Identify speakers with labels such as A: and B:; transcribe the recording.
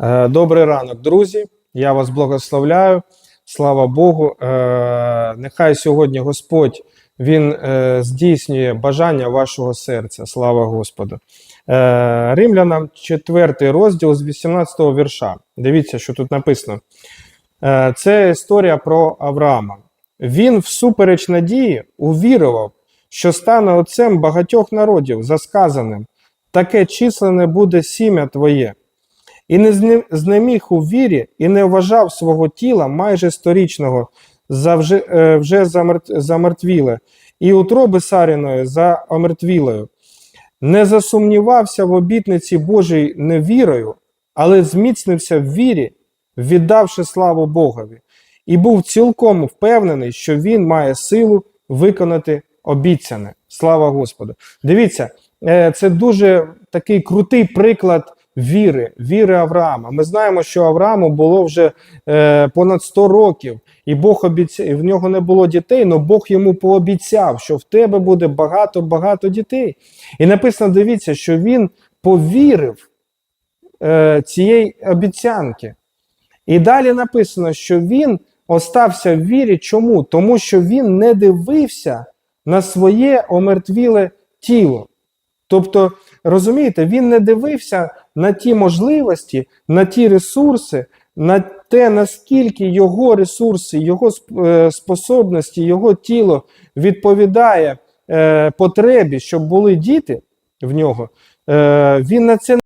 A: Е, Добрий ранок, друзі. Я вас благословляю. Слава Богу. Е, Нехай сьогодні Господь Він е, здійснює бажання вашого серця. Слава Господу. Римлянам 4 розділ з 18 вірша. Дивіться, що тут написано. Це історія про Авраама. Він, всупереч надії, увірував, що стане отцем багатьох народів, за сказаним, таке численне буде сім'я твоє. І не знеміг у вірі, і не вважав свого тіла майже сторічного за вже, е, вже замертвіле, і утроби Саріної за омертвілою. Не засумнівався в обітниці Божій невірою, але зміцнився в вірі, віддавши славу Богові, і був цілком впевнений, що він має силу виконати обіцяне. Слава Господу! Дивіться, е, це дуже такий крутий приклад віри, віри Авраама. Ми знаємо, що Аврааму було вже е, понад 100 років, і Бог обіцяв, і в нього не було дітей, але Бог йому пообіцяв, що в тебе буде багато-багато дітей. І написано: дивіться, що він повірив е, цієї обіцянки. І далі написано, що він остався в вірі. Чому? Тому що він не дивився на своє омертвіле тіло. Тобто, розумієте, він не дивився на ті можливості, на ті ресурси, на те, наскільки його ресурси, його е, способності, його тіло відповідає е, потребі, щоб були діти в нього. Е, він на це